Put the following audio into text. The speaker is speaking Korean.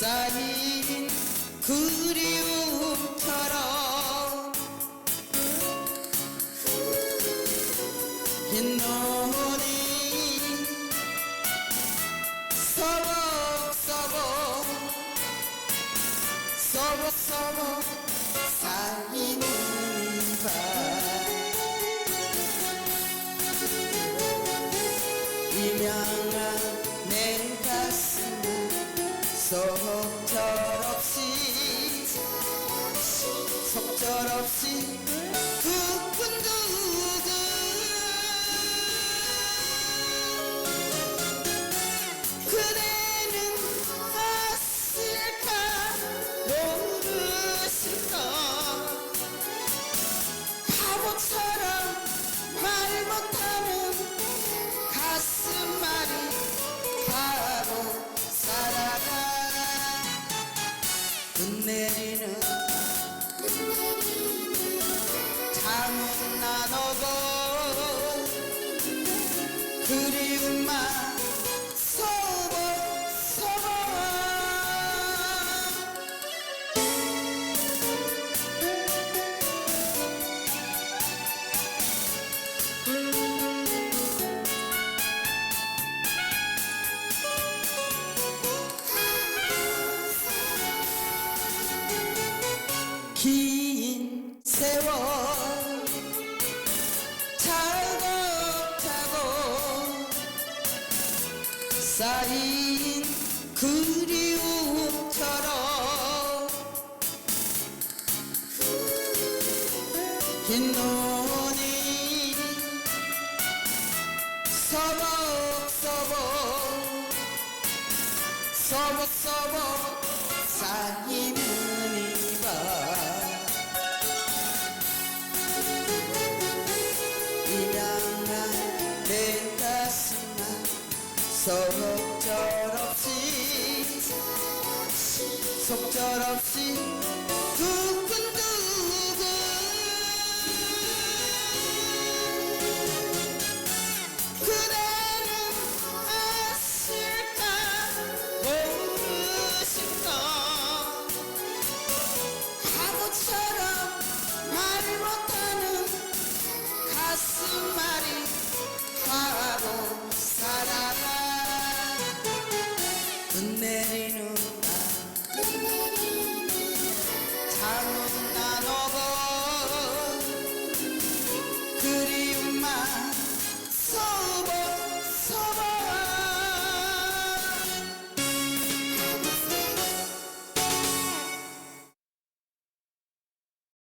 쌓인 그리움처럼 흰 눈이 서벅서벅 서벅서벅 쌓이는 밤. 이 명한 내 가슴은 속절없이 속절없이 오고 그리움만 쌓인 그리움처럼 긴 눈이 서벅서벅 서벅서벅 쌓이는 이밤 속절없이 속절없이